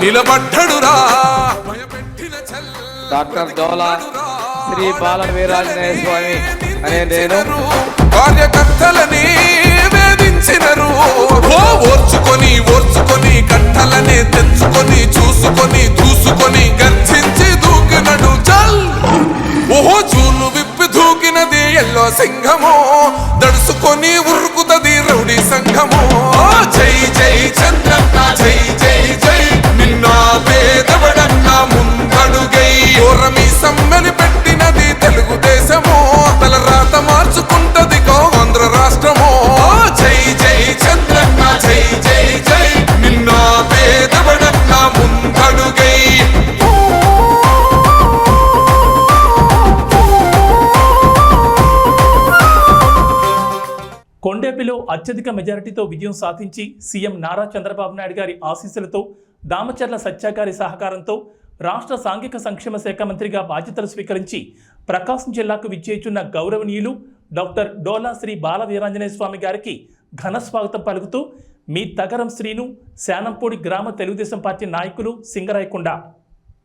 నిలబడ్డడురా doctor Dola Sri Bala Veeranjaneya Swamy అనే నేను కార్యకర్తలని వేధించినరు. ఓర్చుకొని ఓర్చుకొని కట్టలనే తెంచుకొని చూసుకొని దూసుకొని గర్జించి దూకినడు చల్ ఓహో చూలు విప్పి దూకినది ఎల్లో సింహము దడుసుకొని ఉరుకుతది రౌడీ సంఘము. జై ఓటేపీలో అత్యధిక మెజారిటీతో విజయం సాధించి సీఎం నారా చంద్రబాబు నాయుడు గారి ఆశీస్సులతో దామచర్ల సత్యాకారి సహకారంతో రాష్ట్ర సాంఘిక సంక్షేమ శాఖ మంత్రిగా బాధ్యతలు స్వీకరించి ప్రకాశం జిల్లాకు విచ్చేచున్న గౌరవనీయులు డాక్టర్ డోలా శ్రీ బాల వీరాంజనేయ స్వామి గారికి ఘన స్వాగతం పలుకుతూ మీ తగరం శ్రీను శానంపూడి గ్రామ తెలుగుదేశం పార్టీ నాయకులు సింగరాయకొండ.